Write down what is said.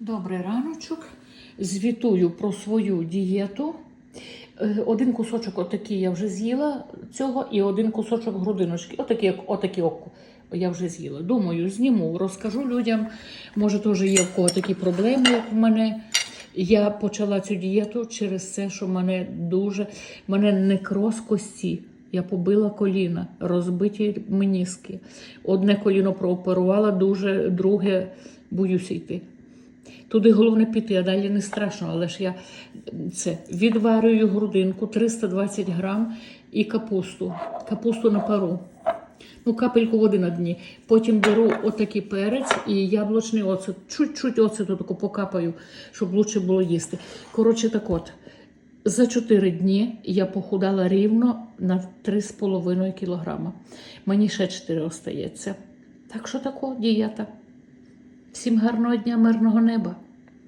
Добрий раночок. Звітую про свою дієту. Е, Один кусочок отакий я вже з'їла цього, і один кусочок грудиночки. Отакі, отакі око я вже з'їла. Думаю, зніму, розкажу людям. Може, теж є в кого такі проблеми, як в мене. Я почала цю дієту через те, що мене дуже мене некроз кості. Я побила коліна, розбиті меніски. Одне коліно прооперувала дуже, друге боюся йти. Туди головне піти, а далі не страшно, але ж я це відварюю грудинку 320 грам і капусту. Капусту на пару. Ну, капельку води на дні. Потім беру отакий перець і яблучний оцет. Чуть-чуть оцету таку покапаю, щоб лучше було їсти. Коротше, так от, за 4 дні я похудала рівно на 3,5 кілограма. Мені ще 4 остається. Так що тако, дієта. Всім гарного дня, мирного неба.